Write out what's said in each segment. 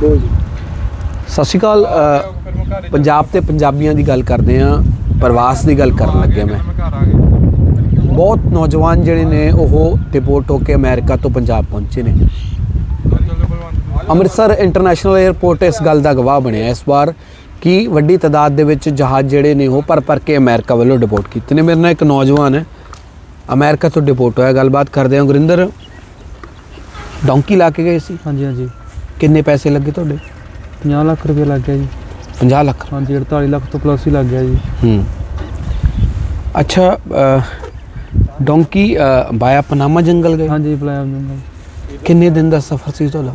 ਸਤਿ ਸ਼੍ਰੀ ਅਕਾਲ ਪੰਜਾਬ ਤੇ ਪੰਜਾਬੀਆਂ ਦੀ ਗੱਲ ਕਰਦੇ ਆ ਪ੍ਰਵਾਸ ਦੀ ਗੱਲ ਕਰਨ ਲੱਗਿਆ ਮੈਂ। ਬਹੁਤ ਨੌਜਵਾਨ ਜਿਹੜੇ ਨੇ, ਉਹ ਡਿਪੋਰਟ ਹੋ ਕੇ ਅਮਰੀਕਾ ਤੋਂ ਪੰਜਾਬ ਪਹੁੰਚੇ ਨੇ। ਅੰਮ੍ਰਿਤਸਰ ਇੰਟਰਨੈਸ਼ਨਲ 에ਅਰਪੋਰਟ ਇਸ ਗੱਲ ਦਾ ਗਵਾਹ ਬਣਿਆ ਇਸ ਵਾਰ ਕਿ ਵੱਡੀ ਤਾਦਾਦ ਦੇ ਵਿੱਚ ਜਹਾਜ਼ ਜਿਹੜੇ ਨੇ, ਉਹ ਪਰ ਪਰ ਕੇ ਅਮਰੀਕਾ ਵੱਲੋਂ ਡਿਪੋਰਟ ਕੀਤੇ ਨੇ। ਮੇਰੇ ਨਾਲ ਇੱਕ ਨੌਜਵਾਨ ਹੈ ਅਮਰੀਕਾ ਤੋਂ ਡਿਪੋਰਟ ਹੋਇਆ। ਗੱਲਬਾਤ ਕਰਦੇ ਹਾਂ। ਗੁਰਿੰਦਰ, ਡੌਂਕੀ ਲਾ ਕੇ ਗਏ ਸੀ? ਹਾਂਜੀ ਹਾਂਜੀ। ਕਿੰਨੇ ਪੈਸੇ ਲੱਗੇ ਤੁਹਾਡੇ? 50 ਲੱਖ ਰੁਪਏ ਲੱਗ ਗਿਆ ਜੀ। 50 ਲੱਖ? ਹਾਂਜੀ 48 ਲੱਖ ਤੋਂ ਪਲੱਸ ਹੀ ਲੱਗ ਗਿਆ ਜੀ। ਹੂੰ। ਅੱਛਾ ਡੋਂਕੀ ਬਾਇਆ ਪਨਾਮਾ ਜੰਗਲ ਗਏ? ਹਾਂਜੀ ਪਲਾਨ ਜੰਗਲ। ਕਿੰਨੇ ਦਿਨ ਦਾ ਸਫ਼ਰ ਸੀ ਤੁਹਾਡਾ?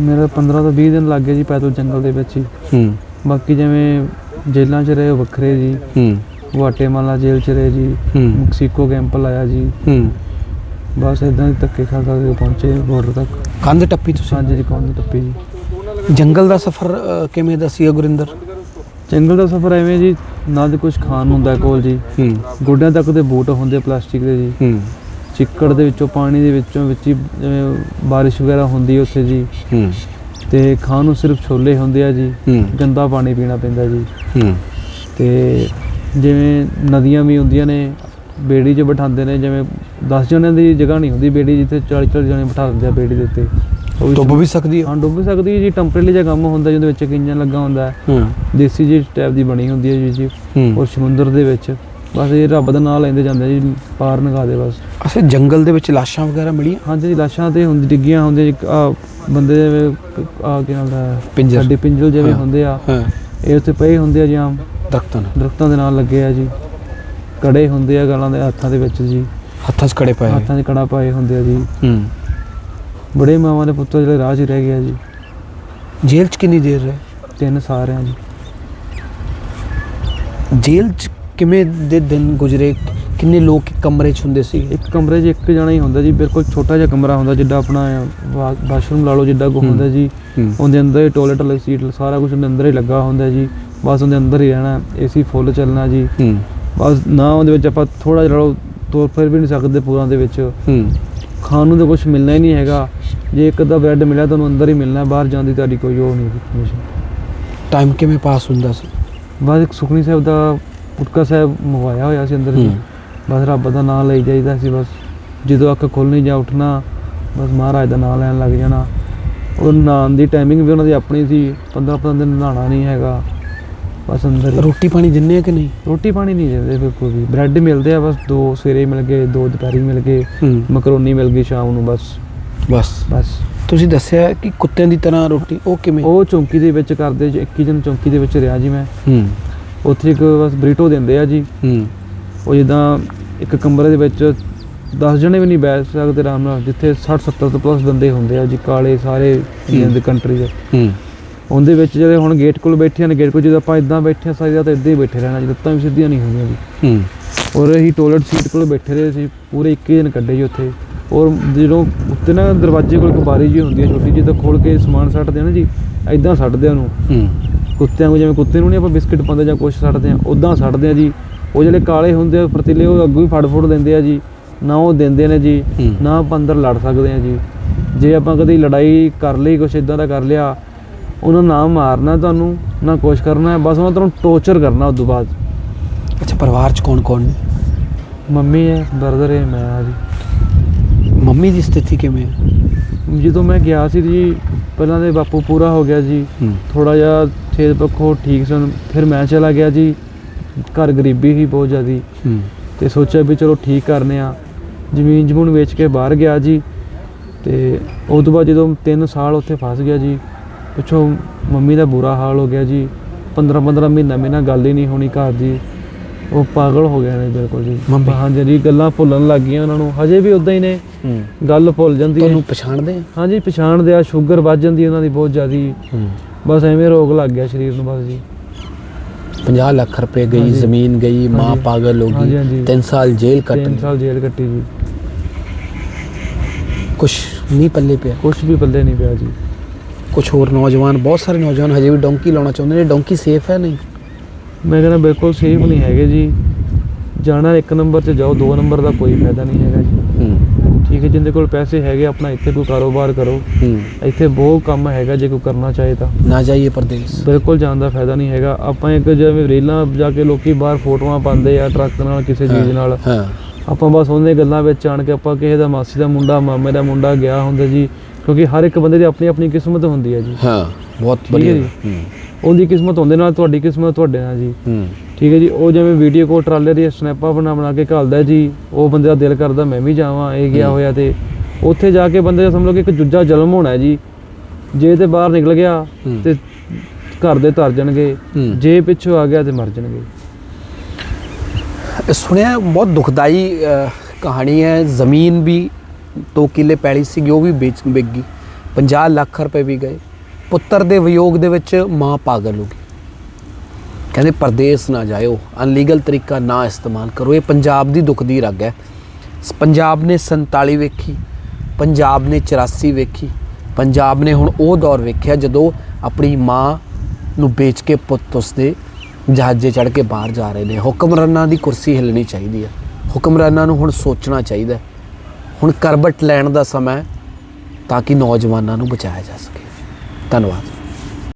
ਮੇਰਾ 15 ਤੋਂ 20 ਦਿਨ ਲੱਗ ਗਏ ਜੀ ਪੈਦਲ ਜੰਗਲ ਦੇ ਵਿੱਚ ਹੀ। ਹੂੰ। ਬਾਕੀ ਜਿਵੇਂ ਜੇਲ੍ਹਾਂ 'ਚ ਰਹੇ ਵੱਖਰੇ ਜੀ। ਹੂੰ। ਗੁਆਟੇਮਾਲਾ ਜੇਲ੍ਹ 'ਚ ਰਹੇ ਜੀ। ਹੂੰ। ਮੈਕਸੀਕੋ ਕੈਂਪ ਲਾਇਆ ਜੀ। ਹੂੰ। ਬਸ ਇਦਾਂ ਹੀ ਧੱਕੇ ਖਾ ਖਾ ਕੇ ਪਹੁੰਚੇ ਬਾਰਡਰ ਤੱਕ। ਕੰਧ ਟੱਪੀ ਤੁਸੀਂ? ਹਾਂਜੀ ਜੀ ਕੌਣ ਟੱਪੀ ਜੀ। ਜੰਗਲ ਦਾ ਸਫ਼ਰ ਅ, ਕਿਵੇਂ ਦਾ ਸੀ ਗੁਰਿੰਦਰ? ਜੰਗਲ ਦਾ ਸਫ਼ਰ ਐਵੇਂ ਜੀ ਨਾ ਤੇ ਕੁਝ ਖਾਣ ਨੂੰ ਹੁੰਦਾ ਕੋਲ ਜੀ। ਹੂੰ। ਗੋਡਿਆਂ ਤੱਕ ਦੇ ਬੂਟ ਹੁੰਦੇ ਪਲਾਸਟਿਕ ਦੇ ਜੀ। ਹੂੰ। ਚਿੱਕੜ ਦੇ ਵਿੱਚੋਂ ਪਾਣੀ ਦੇ ਵਿੱਚੋਂ ਵਿੱਚ ਹੀ ਜਿਵੇਂ ਬਾਰਿਸ਼ ਵਗੈਰਾ ਹੁੰਦੀ ਹੈ ਉੱਥੇ ਜੀ। ਹੂੰ। ਤੇ ਖਾਣ ਨੂੰ ਸਿਰਫ ਛੋਲੇ ਹੁੰਦੇ ਆ ਜੀ। ਹੂੰ। ਗੰਦਾ ਪਾਣੀ ਪੀਣਾ ਪੈਂਦਾ ਜੀ। ਹੂੰ। ਤੇ ਜਿਵੇਂ ਨਦੀਆਂ ਵੀ ਹੁੰਦੀਆਂ ਨੇ ਬੇੜੀ 'ਚ ਬਿਠਾਉਂਦੇ ਨੇ ਜਿਵੇਂ 10 ਜਣਿਆਂ ਦੀ ਜਗ੍ਹਾ ਨਹੀਂ ਹੁੰਦੀ ਬੇੜੀ ਜਿੱਥੇ 40 40 ਜਣੇ ਬਿਠਾ ਦਿੰਦੇ ਆ ਬੇੜੀ ਦੇ ਉੱਤੇ। ਉਹ ਵੀ ਡੁੱਬ ਵੀ ਸਕਦੀ ਹੈ ਹਾਂ ਡੁੱਬ ਵੀ ਸਕਦੀ ਹੈ ਜੀ ਟੈਂਪਰੇਰੀ ਜਿਹਾ ਕੰਮ ਹੁੰਦਾ ਜਿਹਦੇ ਵਿੱਚ ਇੱਕ ਇੰਜਨ ਲੱਗਾ ਹੁੰਦਾ ਹੈ। ਹੂੰ। ਦੇਸੀ ਜੀ ਟਾਈਪ ਦੀ ਬਣੀ ਹੁੰਦੀ ਹੈ ਜੀ ਜੀ। ਹੂੰ। ਔਰ ਸਮੁੰਦਰ ਦੇ ਵਿੱਚ। ਬਸ ਇਹ ਰੱਬ ਦਾ ਨਾਮ ਲੈਂਦੇ ਜਾਂਦੇ ਜੀ ਪਾਰ ਨਗਾ ਦੇ ਬਸ। ਅਸੇ ਜੰਗਲ ਦੇ ਵਿੱਚ ਲਾਸ਼ਾਂ ਵਗੈਰਾ ਮਿਲੀਆਂ? ਹਾਂਜੀ ਜੀ ਲਾਸ਼ਾਂ ਤੇ ਹੁੰਦੀ ਡਿੱਗੀਆਂ ਹੁੰਦੀਆਂ ਜੀ ਆ ਬੰਦੇ ਦੇ ਆ ਕੀ ਨਾਮ ਦਾ ਪਿੰਜਰ। ਸਾਡੇ ਪਿੰਜਲ ਜਿਵੇਂ ਹਾਂ। ਹੁੰਦੇ ਆ। ਹਾਂ। ਇਹ ਉੱਥੇ ਪਏ ਹੁੰਦੇ ਆ ਜੀ ਆਮ। ਦਰਖਤਾਂ ਨਾਲ। ਦਰਖਤਾਂ ਦੇ ਨਾਲ ਲੱਗੇ ਆ ਜੀ। ਕੜੇ ਹੁੰਦੇ ਆ ਗਾਲਾਂ ਦੇ ਹੱਥਾਂ ਦੇ ਵਿੱਚ ਜੀ। ਹੱਥਾਂ 'ਚ ਕੜੇ ਪਏ। ਹੱਥਾਂ 'ਚ ਕੜਾ ਪਾਏ ਹੁੰਦੇ ਆ ਜੀ। ਹੂੰ। ਬੜੇ ਮਾਵਾਂ ਦੇ ਪੁੱਤਰ ਜਿਹੜੇ ਰਾਹ 'ਚ ਹੀ ਰਹਿ ਗਏ ਆ ਜੀ। ਜੇਲ੍ਹ 'ਚ ਕਿੰਨੀ ਦੇਰ ਰਹੇ? ਤਿੰਨ ਸਾਰੇ ਆ ਜੀ। ਜੇਲ੍ਹ 'ਚ ਕਿਵੇਂ ਦੇ ਦਿਨ ਗੁਜ਼ਰੇ? ਕਿੰਨੇ ਲੋਕ ਕਮਰੇ 'ਚ ਹੁੰਦੇ ਸੀ ਇੱਕ ਕਮਰੇ 'ਚ ਇੱਕ ਜਣਾ ਹੀ ਹੁੰਦਾ ਜੀ। ਬਿਲਕੁਲ ਛੋਟਾ ਜਿਹਾ ਕਮਰਾ ਹੁੰਦਾ ਜਿੱਦਾਂ ਆਪਣਾ ਵਾਸ਼ਰੂਮ ਲਾ ਲਓ ਜਿੱਦਾਂ ਕੋ। ਹੁੰਦਾ ਜੀ। ਉਹਦੇ ਅੰਦਰ ਹੀ ਟਾਇਲਟ ਵਾਲੀ ਸੀਟ ਸਾਰਾ ਕੁਝ ਉਹਦੇ ਅੰਦਰ ਹੀ ਲੱਗਾ ਹੁੰਦਾ ਜੀ। ਬਸ ਉਹਦੇ ਅੰਦਰ ਹੀ ਰਹਿਣਾ ਏਸੀ ਫੁੱਲ ਚੱਲਣਾ ਜੀ। ਹੂੰ। ਬਸ ਨਾ ਉਹਦੇ ਵਿੱਚ ਆਪਾਂ ਥੋੜਾ ਜਿਹਾ ਤੁਰ ਫਿਰ ਵੀ ਨਹੀਂ ਸਕਦੇ ਪੂਰਾ ਦੇ ਵਿੱਚ। ਹੂੰ। ਖਾਣ ਨੂੰ ਤਾਂ ਕੁਝ ਮਿਲਣਾ ਹੀ ਨਹੀਂ ਹੈਗਾ। ਜੇ ਇੱਕ ਅੱਧਾ ਬ੍ਰੈਡ ਮਿਲਿਆ ਤੁਹਾਨੂੰ ਅੰਦਰ ਹੀ ਮਿਲਣਾ ਬਾਹਰ ਜਾਣ ਦੀ ਤੁਹਾਡੀ ਕੋਈ ਉਹ ਨਹੀਂ ਪਰਮਿਸ਼ਨ ਟਾਈਮ ਕਿਵੇਂ ਪਾਸ ਹੁੰਦਾ ਸੀ? ਬਸ ਇੱਕ ਸੁਖਣੀ ਸਾਹਿਬ ਦਾ ਪੁਟਕਾ ਸਾਹਿਬ ਮਵਾਇਆ ਹੋਇਆ ਸੀ ਅੰਦਰ ਜੀ ਹੂੰ। ਬਸ ਰੱਬ ਦਾ ਨਾਮ ਲਈ ਜਾਈਦਾ ਸੀ ਬਸ। ਜਦੋਂ ਅੱਖ ਖੁੱਲਣੀ ਜਾਂ ਉੱਠਣਾ ਬਸ ਮਹਾਰਾਜ ਦਾ ਨਾਮ ਲੈਣ ਲੱਗ ਜਾਣਾ। ਉਹ ਨਾਮ ਦੀ ਟਾਈਮਿੰਗ ਵੀ ਉਹਨਾਂ ਦੀ ਆਪਣੀ ਸੀ। 15 15 ਦਿਨ ਨਹਾਉਣਾ ਨਹੀਂ ਹੈਗਾ। ਬਸ ਅੰਦਰ ਹੀ। ਰੋਟੀ ਪਾਣੀ ਦਿੰਨੇ ਆ ਕਿ ਨਹੀਂ? ਰੋਟੀ ਪਾਣੀ ਨਹੀਂ ਦਿੰਦੇ ਬਿਲਕੁਲ ਵੀ। ਬ੍ਰੈਡ ਮਿਲਦੇ ਆ ਬਸ ਦੋ ਸਵੇਰੇ ਮਿਲ ਗਏ ਦੋ ਦੁਪਹਿਰੀ ਮਿਲ ਗਏ ਹੂੰ। ਮਕਰੋਨੀ ਮਿਲ ਗਈ ਸ਼ਾਮ ਨੂੰ ਬਸ। ਬਸ। ਬਸ। ਤੁਸੀਂ ਦੱਸਿਆ ਕਿ ਕੁੱਤਿਆਂ ਦੀ ਤਰ੍ਹਾਂ ਰੋਟੀ ਉਹ ਕਿਵੇਂ? ਉਹ ਚੌਂਕੀ ਦੇ ਵਿੱਚ ਕਰਦੇ ਜੀ 21 ਦਿਨ ਚੌਂਕੀ ਦੇ ਵਿੱਚ ਰਿਹਾ ਜੀ ਮੈਂ। ਹੂੰ। ਉੱਥੇ ਇੱਕ ਬਸ ਬਰੀਟੋ ਦਿੰਦੇ ਆ ਜੀ। ਹੂੰ। ਉਹ ਜਿੱਦਾਂ ਇੱਕ ਕਮਰੇ ਦੇ ਵਿੱਚ 10 ਜਣੇ ਵੀ ਨਹੀਂ ਬੈਠ ਸਕਦੇ ਆਰਾਮ ਨਾਲ ਜਿੱਥੇ 60 70 ਤੋਂ ਪਲੱਸ ਬੰਦੇ ਹੁੰਦੇ ਆ ਜੀ ਕਾਲੇ ਸਾਰੇ ਇੰਡੀਆ ਦੇ ਕੰਟਰੀ ਦੇ। ਹੂੰ। ਉਹਦੇ ਵਿੱਚ ਜਿਹੜੇ ਹੁਣ ਗੇਟ ਕੋਲ ਬੈਠੇ ਨੇ ਗੇਟ ਕੋਲ ਜਦੋਂ ਆਪਾਂ ਇਦਾਂ ਬੈਠੇ ਸਾਰੀ ਰਾਤ ਇਦਾਂ ਹੀ ਬੈਠੇ ਰਹਿਣਾ ਜੀ ਲੱਤਾਂ ਵੀ ਸਿੱਧੀਆਂ ਨਹੀਂ ਹੁੰਦੀਆਂ ਜੀ। ਹੂੰ। ਔਰ ਅਸੀਂ ਟਾਇਲਟ ਸੀਟ ਕੋਲ ਬੈਠੇ ਰਹੇ ਸੀ ਪੂਰੇ 21 ਦਿਨ ਕੱਢੇ ਜੀ ਉੱਥੇ। ਔਰ ਜਦੋਂ ਉੱਤੇ ਨਾ ਦਰਵਾਜ਼ੇ ਕੋਲ ਇੱਕ ਬਾਰੀ ਜੀ ਹੁੰਦੀ ਹੈ ਛੋਟੀ ਜਿਹੀ ਤਾਂ ਖੋਲ ਕੇ ਸਮਾਨ ਸੱਟਦੇ ਆ ਨਾ ਜੀ ਇਦਾਂ ਸੱਟਦੇ ਆ ਉਹਨੂੰ। ਹੂੰ। ਕੁੱਤਿਆਂ ਨੂੰ ਜਿਵੇਂ ਕੁੱਤੇ ਨੂੰ ਨਹੀਂ ਆਪਾਂ ਬਿਸਕਟ ਪਾਉਂਦੇ ਜਾਂ ਕੁਛ ਸੱਟਦੇ ਆ ਉਦਾਂ ਸੱਟਦੇ ਆ ਜੀ। ਉਹ ਜਿਹੜੇ ਕਾਲੇ ਹੁੰਦੇ ਆ ਪਰਤੀਲੇ ਉਹ ਅੱਗੋਂ ਹੀ ਫੜ ਫੁੜ ਦਿੰਦੇ ਆ ਜੀ। ਨਾ ਉਹ ਦਿੰਦੇ ਨੇ ਜੀ। ਨਾ ਆਪਾਂ ਅੰਦਰ ਲੜ ਸਕਦੇ ਆ ਜੀ। ਜੇ ਆਪਾਂ ਕਦੀ ਲੜਾਈ ਕਰ ਲਈ ਕੁਛ ਇਦਾਂ ਦਾ ਕਰ ਲਿਆ ਉਹਨਾਂ ਨਾ ਮਾਰਨਾ ਤੁਹਾਨੂੰ ਨਾ ਕੁਛ ਕਰਨਾ ਹੈ ਬਸ ਉਹਨਾਂ ਤੁਹਾਨੂੰ ਟੌਰਚਰ ਕਰਨਾ ਉਸ ਤੋਂ ਬਾਅਦ। ਅੱਛਾ ਪਰਿਵਾਰ 'ਚ ਕੌਣ ਕੌਣ ਨੇ? ਮੰਮੀ ਹੈ ਬਰਦਰ ਹੈ ਮੈਂ ਆ ਜੀ। ਮੰਮੀ ਦੀ ਸਥਿਤੀ ਕਿਵੇਂ ਹੈ? ਜਦੋਂ ਮੈਂ ਗਿਆ ਸੀ ਜੀ ਪਹਿਲਾਂ ਤੇ ਬਾਪੂ ਪੂਰਾ ਹੋ ਗਿਆ ਜੀ। ਹੂੰ। ਥੋੜਾ ਜਿਹਾ ਸਿਹਤ ਪੱਖੋਂ ਠੀਕ ਸਨ ਫਿਰ ਮੈਂ ਚਲਾ ਗਿਆ ਜੀ। ਘਰ ਗਰੀਬੀ ਸੀ ਬਹੁਤ ਜ਼ਿਆਦੀ। ਹੂੰ। ਤੇ ਸੋਚਿਆ ਵੀ ਚਲੋ ਠੀਕ ਕਰਨੇ ਆ। ਜ਼ਮੀਨ ਜਮੂਨ ਵੇਚ ਕੇ ਬਾਹਰ ਗਿਆ ਜੀ। ਤੇ ਉਸ ਤੋਂ ਬਾਅਦ ਜਦੋਂ 3 ਸਾਲ ਉੱਥੇ ਫਸ ਗਿਆ ਜੀ ਪਿੱਛੋਂ ਮੰਮੀ ਦਾ ਬੁਰਾ ਹਾਲ ਹੋ ਗਿਆ ਜੀ। 15 15 ਮਹੀਨਾ ਮਹੀਨਾ ਗੱਲ ਹੀ ਨਹੀਂ ਹੋਣੀ ਘਰ ਦੀ। ਉਹ ਪਾਗਲ ਹੋ ਗਏ ਨੇ ਬਿਲਕੁਲ ਜੀ। ਮੰਮੀ? ਹਾਂਜੀ ਜੀ ਗੱਲਾਂ ਭੁੱਲਣ ਲੱਗ ਗਈਆਂ ਉਹਨਾਂ ਨੂੰ। ਹਜੇ ਵੀ ਉਦਾਂ ਹੀ ਨੇ। ਹੂੰ। ਗੱਲ ਭੁੱਲ ਜਾਂਦੀ ਹੈ। ਤੁਹਾਨੂੰ ਪਛਾਣਦੇ ਆ? ਹਾਂਜੀ ਪਛਾਣਦੇ ਆ। ਸ਼ੂਗਰ ਵੱਧ ਜਾਂਦੀ ਉਹਨਾਂ ਦੀ ਬਹੁਤ ਜ਼ਿਆਦੀ। ਹੂੰ। ਬਸ ਐਵੇਂ ਰੋਗ ਲੱਗ ਗਿਆ ਸਰੀਰ ਨੂੰ ਬਸ ਜੀ। 50 ਲੱਖ ਰੁਪਏ ਗਈ। ਜ਼ਮੀਨ ਗਈ ਮਾਂ। ਪਾਗਲ ਹੋ ਗਈ। ਹਾਂਜੀ। 3 ਸਾਲ ਜੇਲ੍ਹ ਕੱਟ 3 ਸਾਲ ਜੇਲ੍ਹ ਕੱਟੀ ਜੀ। ਕੁਛ ਨਹੀਂ ਪੱਲੇ ਪਿਆ। ਕੁਝ ਵੀ ਪੱਲੇ ਨਹੀਂ ਪਿਆ ਜੀ। ਕੁਛ ਹੋਰ ਨੌਜਵਾਨ ਬਹੁਤ ਸਾਰੇ ਨੌਜਵਾਨ ਹਜੇ ਵੀ ਡੋਂਕੀ ਲਾਉਣਾ ਚਾਹੁੰਦੇ ਨੇ ਡੋਂਕੀ ਸੇਫ ਹੈ ਨਹੀਂ? ਮੈਂ ਕਹਿੰਦਾ ਬਿਲਕੁਲ ਸੇਫ ਨਹੀਂ ਹੈਗੇ ਜੀ। ਜਾਣਾ ਇੱਕ ਨੰਬਰ 'ਤੇ ਜਾਓ ਦੋ ਨੰਬਰ ਦਾ ਕੋਈ ਫਾਇਦਾ ਨਹੀਂ ਹੈਗਾ ਜੀ। ਹੂੰ। ਠੀਕ ਹੈ ਜਿੰਦੇ ਕੋਲ ਪੈਸੇ ਹੈਗੇ ਆਪਣਾ ਇੱਥੇ ਕੋਈ ਕਾਰੋਬਾਰ ਕਰੋ। ਹੂੰ। ਇੱਥੇ ਬਹੁਤ ਕੰਮ ਹੈਗਾ ਜੇ ਕੋਈ ਕਰਨਾ ਚਾਹੇ ਤਾਂ। ਨਾ ਜਾਈਏ ਪਰਦੇਸ। ਬਿਲਕੁਲ ਜਾਣ ਦਾ ਫਾਇਦਾ ਨਹੀਂ ਹੈਗਾ। ਆਪਾਂ ਇੱਕ ਜਿਵੇਂ ਰੇਲਾਂ ਜਾ ਕੇ ਲੋਕੀ ਬਾਹਰ ਫੋਟੋਆਂ ਪਾਉਂਦੇ ਆ ਟਰੱਕ ਨਾਲ ਕਿਸੇ ਚੀਜ਼ ਨਾਲ। ਹਾਂ। ਆਪਾਂ ਬਸ ਉਹਨੇ ਗੱਲਾਂ ਵਿੱਚ ਆਣ ਕੇ ਆਪਾਂ ਕਿਸੇ ਦਾ ਮਾਸੀ ਦਾ ਮੁੰਡਾ ਮਾਮੇ ਦਾ ਮੁੰਡਾ ਗਿਆ ਹੁੰਦਾ ਜੀ ਕਿਉਂਕਿ ਹਰ ਇੱਕ ਬੰਦੇ ਦੀ ਆਪਣੀ ਆਪਣੀ ਕਿਸਮਤ ਹੁੰਦੀ ਹੈ ਜੀ। ਹਾਂ ਬਹੁਤ ਵਧੀਆ। ਹੂੰ। ਉਹਦੀ ਕਿਸਮਤ ਹੁੰਦੇ ਨਾਲ ਤੁਹਾਡੀ ਕਿਸਮਤ ਤੁਹਾਡੇ ਨਾਲ ਜੀ। ਹੂੰ। ਠੀਕ ਹੈ ਜੀ? ਉਹ ਜਿਵੇਂ ਵੀਡੀਓ ਕੋਲ ਟਰਾਲੇ ਦੀ ਸਨੈਪਾਂ ਬਣਾ ਬਣਾ ਕੇ ਘੱਲਦਾ ਜੀ ਉਹ ਬੰਦੇ ਦਾ ਦਿਲ ਕਰਦਾ ਮੈਂ ਵੀ ਜਾਵਾਂ ਇਹ ਗਿਆ ਹੋਇਆ ਤੇ। ਉੱਥੇ ਜਾ ਕੇ ਬੰਦੇ ਦਾ ਸਮਝ ਲਓ ਕਿ ਇੱਕ ਜੁੱਜਾ ਜ਼ਲਮ ਹੋਣਾ ਹੈ ਜੀ। ਜੇ ਤੇ ਬਾਹਰ ਨਿਕਲ ਗਿਆ। ਤੇ ਘਰ ਦੇ ਤਰ ਜਾਣਗੇ। ਜੇ ਪਿੱਛੋਂ ਆ ਗਿਆ ਤੇ ਮਰ ਜਾਣਗੇ। ਸੁਣਿਆ ਬਹੁਤ ਦੁਖਦਾਈ ਕਹਾਣੀ ਹੈ। ਜ਼ਮੀਨ ਵੀ 2 ਕਿੱਲੇ ਪੈਲੀ ਸੀਗੀ ਉਹ ਵੀ ਵੇਚ, ਵਿਕ ਗਈ। 50 ਲੱਖ ਰੁਪਏ ਵੀ ਗਏ। ਪੁੱਤਰ ਦੇ ਵਿਯੋਗ ਦੇ ਵਿੱਚ ਮਾਂ ਪਾਗਲ ਹੋ ਗਈ। ਕਹਿੰਦੇ, ਪਰਦੇਸ ਨਾ ਜਾਇਓ। ਅਨਲੀਗਲ ਤਰੀਕਾ ਨਾ ਇਸਤੇਮਾਲ ਕਰੋ। ਇਹ ਪੰਜਾਬ ਦੀ ਦੁੱਖ ਦੀ ਰਗ ਹੈ। ਸ- ਪੰਜਾਬ ਨੇ 47 ਵੇਖੀ, ਪੰਜਾਬ ਨੇ 84 ਵੇਖੀ, ਪੰਜਾਬ ਨੇ ਹੁਣ ਉਹ ਦੌਰ ਵੇਖਿਆ ਜਦੋਂ ਆਪਣੀ ਮਾਂ ਨੂੰ ਵੇਚ ਕੇ ਪੁੱਤ ਉਸਦੇ ਜਹਾਜ਼ੇ ਚੜ੍ਹ ਕੇ ਬਾਹਰ ਜਾ ਰਹੇ ਨੇ। ਹੁਕਮਰਾਨਾਂ ਦੀ ਕੁਰਸੀ ਹਿੱਲਣੀ ਚਾਹੀਦੀ ਹੈ। ਹੁਕਮਰਾਨਾਂ ਨੂੰ ਹੁਣ ਸੋਚਣਾ ਚਾਹੀਦਾ ਹੈ। ਹੁਣ ਕਰਬਟ ਲੈਣ ਦਾ ਸਮਾਂ ਹੈ ਤਾਂ ਕਿ ਨੌਜਵਾਨਾਂ ਨੂੰ ਬਚਾਇਆ ਜਾ ਸਕੇ। ਧੰਨਵਾਦ।